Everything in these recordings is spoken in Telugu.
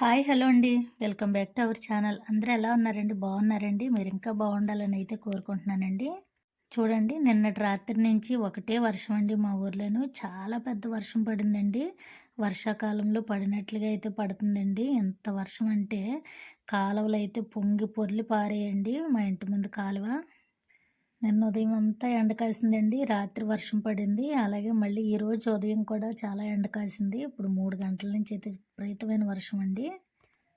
హాయ్ హలో అండి. Welcome back to our channel. అందరూ ఎలా ఉన్నారండి? బాగున్నారండి? మీరు ఇంకా బాగుండాలని అయితే కోరుకుంటున్నానండి. చూడండి నిన్నటి రాత్రి నుంచి ఒకటే వర్షం అండి మా ఊర్లోను. చాలా పెద్ద వర్షం పడిందండి. వర్షాకాలంలో పడినట్లుగా అయితే పడుతుందండి. ఎంత వర్షం అంటే కాలువలు అయితే పొంగి పొర్లి పారేయండి మా ఇంటి ముందు కాలువ. నిన్న ఉదయం అంతా ఎండ కాసిందండి. రాత్రి వర్షం పడింది. అలాగే మళ్ళీ ఈరోజు ఉదయం కూడా చాలా ఎండ కాసింది. ఇప్పుడు మూడు గంటల నుంచి అయితే విపరీతమైన వర్షం అండి.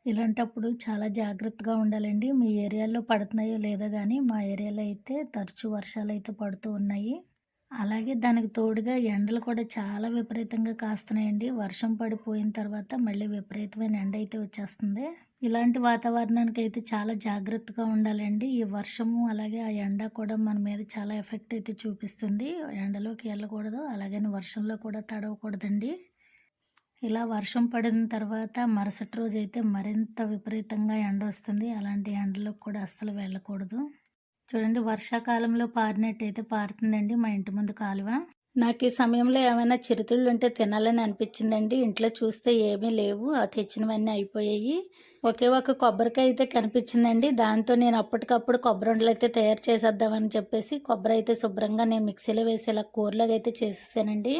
ఇలాంటప్పుడు చాలా జాగ్రత్తగా ఉండాలండి. మీ ఏరియాలో పడుతున్నాయో లేదో కానీ మా ఏరియాలో అయితే తరచూ వర్షాలు అయితే పడుతూ ఉన్నాయి. అలాగే దానికి తోడుగా ఎండలు కూడా చాలా విపరీతంగా కాస్తున్నాయండి. వర్షం పడిపోయిన తర్వాత మళ్ళీ విపరీతమైన ఎండ అయితే వచ్చేస్తుంది. ఇలాంటి వాతావరణానికి అయితే చాలా జాగ్రత్తగా ఉండాలండి. ఈ వర్షము అలాగే ఆ ఎండ కూడా మన మీద చాలా ఎఫెక్ట్ అయితే చూపిస్తుంది. ఎండలోకి వెళ్ళకూడదు అలాగే వర్షంలో కూడా తడవకూడదండి. ఇలా వర్షం పడిన తర్వాత మరుసటి రోజు అయితే మరింత విపరీతంగా ఎండ వస్తుంది. అలాంటి ఎండలోకి కూడా అస్సలు వెళ్ళకూడదు. చూడండి వర్షాకాలంలో పారినట్టయితే పారుతుందండి మా ఇంటి ముందు కాలువ. నాకు ఈ సమయంలో ఏమైనా చిరుతిళ్ళు ఉంటే తినాలని అనిపించిందండి. ఇంట్లో చూస్తే ఏమీ లేవు. ఆ తెచ్చినవన్నీ అయిపోయాయి. ఒకే ఒక కొబ్బరికాయ అయితే కనిపించిందండి. దాంతో నేను అప్పటికప్పుడు కొబ్బరి ఉండలు అయితే తయారు చేసేద్దామని చెప్పేసి కొబ్బరి అయితే శుభ్రంగా నేను మిక్సీలో వేసేలా కూరలాగా అయితే చేసేసానండి.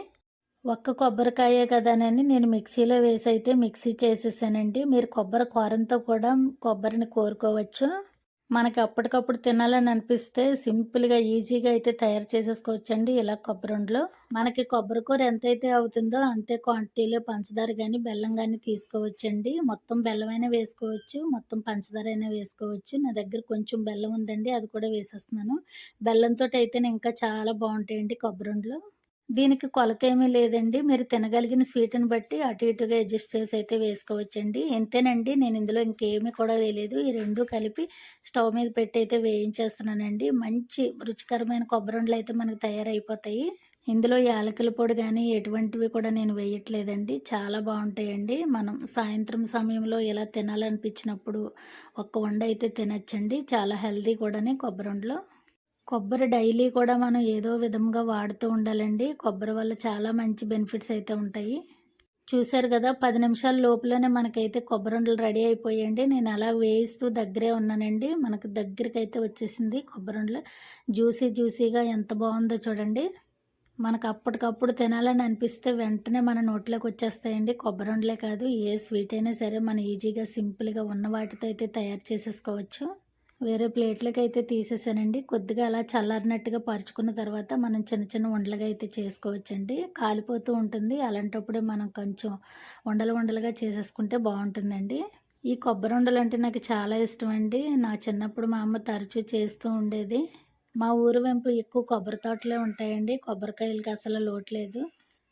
ఒక్క కొబ్బరికాయే కదానని నేను మిక్సీలో వేసి అయితే మిక్సీ చేసేసానండి. మీరు కొబ్బరి కూరంతో కూడా కొబ్బరిని కోరుకోవచ్చు. మనకి అప్పటికప్పుడు తినాలని అనిపిస్తే సింపుల్గా ఈజీగా అయితే తయారు చేసేసుకోవచ్చండి. ఇలా కొబ్బరి ఉండలు. మనకి కొబ్బరి కూర ఎంతైతే అవుతుందో అంతే క్వాంటిటీలో పంచదార కానీ బెల్లం కానీ తీసుకోవచ్చండి. మొత్తం బెల్లం అయినా వేసుకోవచ్చు మొత్తం పంచదార అయినా వేసుకోవచ్చు. నా దగ్గర కొంచెం బెల్లం ఉందండి అది కూడా వేసేస్తున్నాను. బెల్లంతో అయితే ఇంకా చాలా బాగుంటాయండి కొబ్బరి ఉండలు. దీనికి కొలత ఏమీ లేదండి. మీరు తినగలిగిన స్వీట్ని బట్టి అటు ఇటుగా అడ్జస్ట్ చేసి అయితే వేసుకోవచ్చండి. ఎంతేనండి? నేను ఇందులో ఇంకేమీ కూడా వేయలేదు. ఈ రెండు కలిపి స్టవ్ మీద పెట్టి అయితే వేయించేస్తున్నానండి. మంచి రుచికరమైన కొబ్బరి అయితే మనకు తయారైపోతాయి. ఇందులో యాలకుల పొడి కానీ ఎటువంటివి కూడా నేను వేయట్లేదండి. చాలా బాగుంటాయండి. మనం సాయంత్రం సమయంలో ఇలా తినాలనిపించినప్పుడు ఒక్క వండ అయితే తినచ్చండి. చాలా హెల్దీ కూడానే కొబ్బరి వండలో కొబ్బరి డైలీ కూడా మనం ఏదో విధంగా వాడుతూ ఉండాలండి. కొబ్బరి వల్ల చాలా మంచి బెనిఫిట్స్ అయితే ఉంటాయి. చూశారు కదా పది నిమిషాల లోపలనే మనకైతే కొబ్బరి ఉండలు రెడీ అయిపోయాయండి. నేను అలా వేయిస్తూ దగ్గరే ఉన్నానండి. మనకు దగ్గరికి అయితే వచ్చేసింది కొబ్బరి ఉండలు. జ్యూసీ జ్యూసీగా ఎంత బాగుందో చూడండి. మనకు అప్పటికప్పుడు తినాలని అనిపిస్తే వెంటనే మన నోట్లోకి వచ్చేస్తాయండి. కొబ్బరి ఉండలే కాదు ఏ స్వీట్ అయినా సరే మనం ఈజీగా సింపుల్గా ఉన్న వాటితో అయితే తయారు చేసేసుకోవచ్చు. వేరే ప్లేట్లకి అయితే తీసేసానండి. కొద్దిగా అలా చల్లారినట్టుగా పరుచుకున్న తర్వాత మనం చిన్న చిన్న ఉండలుగా అయితే చేసుకోవచ్చండి. కాలిపోతూ ఉంటుంది. అలాంటప్పుడే మనం కొంచెం ఉండలు ఉండలుగా చేసేసుకుంటే బాగుంటుందండి. ఈ కొబ్బరి ఉండలు అంటే నాకు చాలా ఇష్టం అండి నా చిన్నప్పుడు మా అమ్మ తరచూ చేస్తూ ఉండేది. మా ఊరు వెంపు ఎక్కువ కొబ్బరి తోటలే ఉంటాయండి. కొబ్బరికాయలకి అసలు లోట్లేదు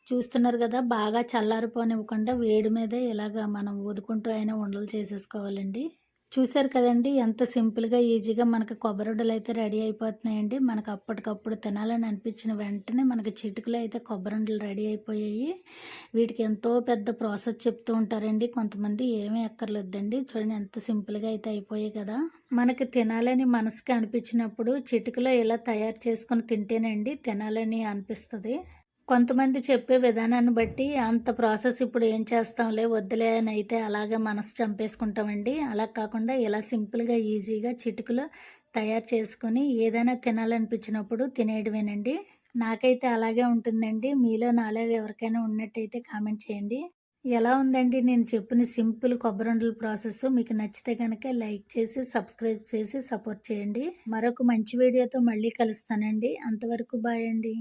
చూస్తున్నారు కదా బాగా చల్లారిపోనివ్వకుండా వేడి మీదే ఇలాగ మనం ఊదుకుంటూ అయినా ఉండలు చేసేసుకోవాలండి. చూశారు కదండి ఎంత సింపుల్గా ఈజీగా మనకు కొబ్బరిడలు అయితే రెడీ అయిపోతున్నాయండి. మనకు అప్పటికప్పుడు తినాలని అనిపించిన వెంటనే మనకి చిటుకులు అయితే కొబ్బరిడలు రెడీ అయిపోయాయి. వీటికి ఎంతో పెద్ద ప్రాసెస్ చెప్తూ ఉంటారండి. కొంతమంది ఏమీ ఎక్కర్లేదండి చూడండి ఎంత సింపుల్గా అయితే అయిపోయాయి కదా. మనకి తినాలని మనసుకి అనిపించినప్పుడు చిటుకులో ఇలా తయారు చేసుకుని తింటేనండి తినాలని అనిపిస్తుంది. కొంతమంది చెప్పే విధానాన్ని బట్టి అంత ప్రాసెస్ ఇప్పుడు ఏం చేస్తాంలే వద్దులే అని అయితే అలాగే మనసు చంపేసుకుంటామండి. అలా కాకుండా ఇలా సింపుల్గా ఈజీగా చిటుకులో తయారు చేసుకొని ఏదైనా తినాలనిపించినప్పుడు తినేయడమేనండి. నాకైతే అలాగే ఉంటుందండి. మీలో నాలో ఎవరికైనా ఉన్నట్టయితే కామెంట్ చేయండి. ఎలా ఉందండి? నేను చెప్పిన సింపుల్ కొబ్బరి ప్రాసెస్ మీకు నచ్చితే కనుక లైక్ చేసి సబ్స్క్రైబ్ చేసి సపోర్ట్ చేయండి. మరొక మంచి వీడియోతో మళ్ళీ కలుస్తానండి. అంతవరకు బాయ్ అండి.